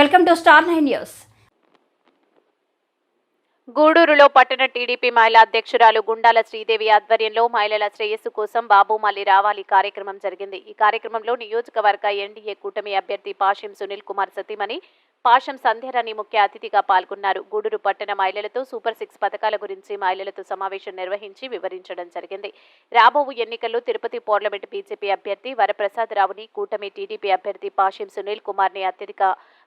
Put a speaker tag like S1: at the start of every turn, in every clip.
S1: Welcome to star nine news.
S2: గూడూరులో పట్టణ TDP మహిళా అధ్యక్షురాలు గుండాల శ్రీదేవి ఆధ్వర్యంలో మహిళల శ్రేయస్సు కోసం బాబు మళ్ళీ రావాలి కార్యక్రమం జరిగింది. ఈ కార్యక్రమంలో నియోజకవర్గ ఎన్డీఏ కూటమి అభ్యర్థి పాషం సునీల్ కుమార్ సతీమణి పాషం సంధ్యారాణి ముఖ్య అతిథిగా పాల్గొన్నారు. గూడూరు పట్టణ మహిళలతో సూపర్ సిక్స్ పథకాల గురించి మహిళలతో సమావేశం నిర్వహించి వివరించడం జరిగింది. రాబోవు ఎన్నికల్లో తిరుపతి పార్లమెంటు బీజేపీ అభ్యర్థి వరప్రసాద్ రావుని కూటమి టీడీపీ అభ్యర్థి పాషం సునీల్ కుమార్ని అత్యధిక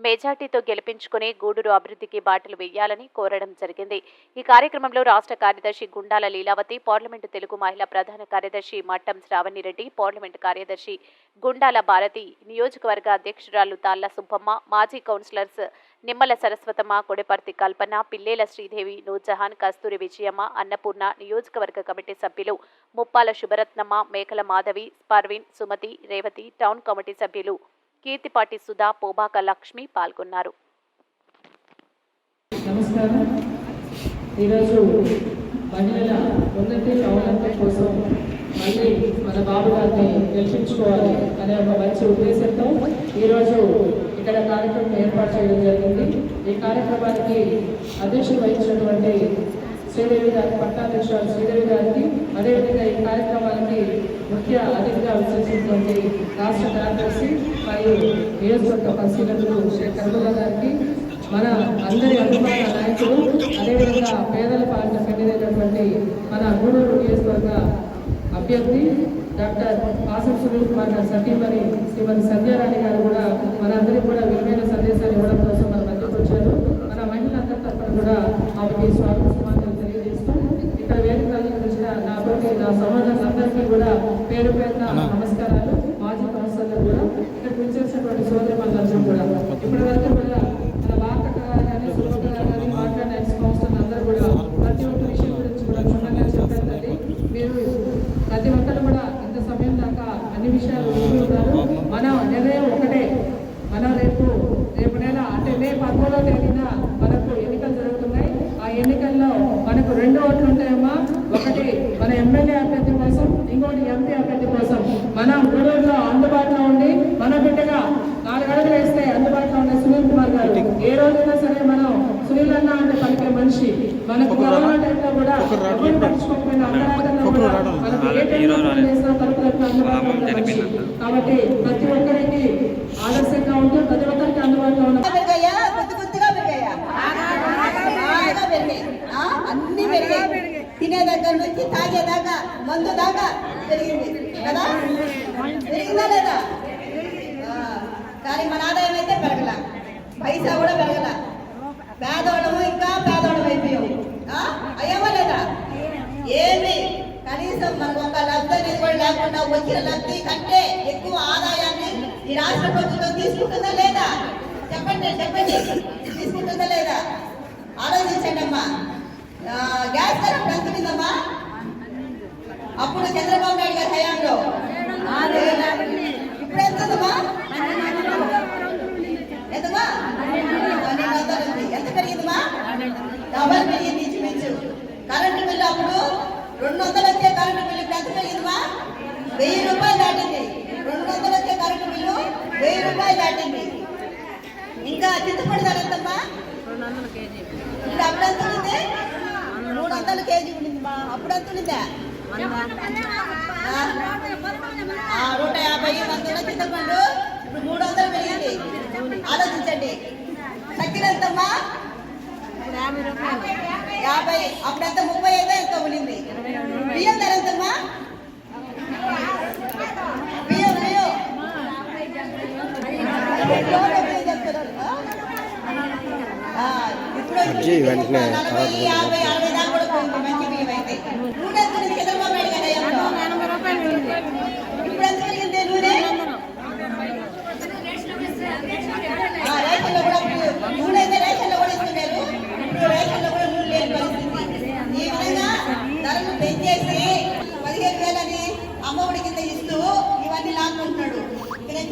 S2: మెజార్టీతో గెలిపించుకుని గూడూరు అభివృద్ధికి బాటలు వేయాలని కోరడం జరిగింది. ఈ కార్యక్రమంలో రాష్ట్ర కార్యదర్శి గుండాల లీలావతి పార్లమెంటు తెలుగు మహిళా ప్రధాన కార్యదర్శి మట్టం శ్రావణిరెడ్డి పార్లమెంటు కార్యదర్శి గుండాల భారతి నియోజకవర్గ అధ్యక్షురాలు తాళ్ళ సుబ్బమ్మ మాజీ కౌన్సిలర్స్ నిమ్మల సరస్వతమ్మ కొడపర్తి కల్పన పిల్లేల శ్రీదేవి నూర్జహాన్ కస్తూరి విజయమ్మ అన్నపూర్ణ నియోజకవర్గ కమిటీ సభ్యులు ముప్పాల శుభరత్నమ్మ మేకల మాధవి పర్వీన్ సుమతి రేవతి టౌన్ కమిటీ సభ్యులు కీర్తిపాటి సుధా పోబాక లక్ష్మి పాల్గొన్నారు.
S3: నమస్కారం. ఈరోజు మహిళల ఉన్నతి అవలంబన కోసం మళ్ళీ మన బాబు గారిని గెలిపించుకోవాలి అనే ఒక మంచి ఉద్దేశంతో ఈరోజు ఇక్కడ కార్యక్రమం ఏర్పాటు చేయడం జరిగింది. ఈ కార్యక్రమానికి అధ్యక్షత వహించినటువంటి శ్రీదేవి గారి పట్టాధ్యక్షురాలు శ్రీదేవి గారికి అదేవిధంగా ఈ కార్యక్రమానికి ముఖ్య అతిథిగా విచ్చేసినటువంటి రాష్ట్ర కార్యదర్శి మరియు నియోజకవర్గ పరిశీలకులు శ్రీ కర్మల గారికి మన అందరి అభిమాన నాయకులు అదేవిధంగా పేదల పాలన పెద్దదైనటువంటి మన గూడూరు నియోజకవర్గ అభ్యర్థి డాక్టర్ ఆసం సునీల్ కుమార్ గారు సతీమణి శ్రీమతి సంధ్యారాణి గారు కూడా మనందరికీ కూడా విలువైన సందేశాలు ఇవ్వడం కోసం మన మధ్యకు వచ్చారు మన మహిళలందరి తరఫున కూడా ఆమెకి స్వాగతం సమాధానం తెలియజేస్తూ ఇక్కడ వేదిక వచ్చిన నా సమాజాలందరికీ కూడా పేరు పేరున నమస్కారాలు. మాజీ కౌన్సిలర్ కూడా ఇక్కడ పిలిచేసినటువంటి సోదరి మనందరం కూడా. ఇప్పటి వరకు కూడా మన వార్తక గారు కానీ సులోక కానీ మాట్లాడిన ఎక్స్ కౌన్సిలర్ అందరూ కూడా ప్రతి ఒక్క విషయం గురించి కూడా క్షుణ్ణంగా చెప్పారు తల్లి. మీరు ప్రతి ఒక్కరు కూడా ఇంత సమయం దాకా అన్ని విషయాలు ఉన్నారు మన నిర్ణయం ఒకటే. మనం రేపు రేపు నెల అంటే మే పదమూడవ తేదీన మనకు ఎన్నికలు జరుగుతున్నాయి. ఆ ఎన్నికల్లో మనకు రెండు ఓట్లు ఉంటాయమ్మా. ఎమ్మెల్యే అభ్యర్థి కోసం ఇంకోటి ఎంపీ అభ్యర్థి కోసం మనం గూడూరులో అందుబాటులో ఉండి మన బిడ్డగా నాలుగు అడుగులు వేస్తే అందుబాటులో ఉండే సునీల్ కుమార్ గారు. ఏ రోజైనా సరే మనం సునీల్ అన్న అంటే పలికే మనిషి. మనకు కరోనా టైంలో కూడా ఎవరు పట్టించుకోకపోయినా అంతరార్థంలో కూడా మనకు ఏ టైంలో ఫోన్ చేసినా తలుపులకు అందుబాటులో కాబట్టి ప్రతి ఒక్కరికి ఆదర్శంగా ఉంటూ ప్రతి ఒక్కరికి అందుబాటులో ఉన్న
S4: అన్ని పెరిగాయి. తినే దగ్గర నుంచి తాగేదాకా మందు దాకా పెరిగింది. కదా? పెరిగిందా లేదా? కానీ మన ఆదాయం అయితే పెరగల. పైసా కూడా పెరగల. పేదోళము ఇంకా పేదోళం అయిపోయాం అయ్యామా లేదా? ఏమి? కనీసం మనకు ఒక లబ్ధి అనేది కూడా లేకుండా వచ్చిన లబ్ధి కంటే ఎక్కువ ఆదాయాన్ని ఈ రాష్ట్ర ప్రభుత్వం తీసుకుంటుందా లేదా? చెప్పండి చెప్పండి. తీసుకుంటుందా లేదా? ఆలోచించండి అమ్మా. గ్యాస్ ధర అప్పుడు అప్పుడు చంద్రబాబు నాయుడు గారి హయాంలో. ఇప్పుడు ఎంత ఎంతమా పన్నెండు వందలు ఉంది. ఎంత పెరిగిందమ్మా? డబల్ పెరిగింది ఇంచుమించు కరెంటు బిల్లు అప్పుడు రెండు వందలు వచ్చే కరెంటు బిల్లు ఎంత పెరిగిందమ్మా? వెయ్యి రూపాయలు దాటింది రెండు వందలు వచ్చే కరెంటు బిల్లు వెయ్యి రూపాయలు దాటింది ఇంకా చింతపండు ధర ఎంతమ్మా ఇప్పుడు అప్పుడు ఎంత ఉంది కేజీ ఉండిందమ్మా అప్పుడు ఎంత ఉండిందా నూట యాభై వందల చింతపండు. ఇప్పుడు మూడు వందలు పెరిగింది. ఆలోచించండి. చక్కెర ఎంతమ్మా? యాభై. అప్పుడంత ముప్పై అయితే ఎంత ఉండింది బియ్యం ధర ఎంతమ్మా? బియ్యం బియ్యం. ఇప్పుడు యాభై అరవై దాకా కూడా పోయింది మంచి బియ్యం అయితే నూనె ఎంత ఉంది చంద్రబాబు నాయుడు గారి హయాంలో? ఇప్పుడు ఎంత పెరిగింది నూనె ఆ, రేషన్లో కూడా ఇప్పుడు నూనె అయితే రేషన్లో కూడా ఇస్తున్నారు ఇప్పుడు రేషన్లో కూడా నూనె లేని పరిస్థితి ఈ విధంగా ధరలు పెంచేసి పదిహేను వేలని అమ్మఒడి కింద ఇస్తూ ఇవన్నీ లాక్కుంటున్నాడు ఇక నేను చెప్పకుండా ఇంకో మాట కూడా చెప్తున్నానమ్మా వంద ఎంతమ్మా అప్పుడా ఆ?
S5: వెళ్ళిపో, అక్కడే లేదు.
S4: ఎంత మాట వెళ్ళలేదమ్మా ప్రతి ఒక్కరి ఇంట్లో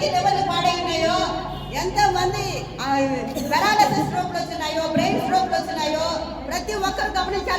S4: ఎంతమందికి లెవెల్ పాడైనాయో ఎంతమంది పెరాలసిస్ స్ట్రోక్లు వచ్చినాయో బ్రెయిన్ స్ట్రోక్లు వచ్చినాయో ప్రతి ఒక్కరు గమనించాల్సి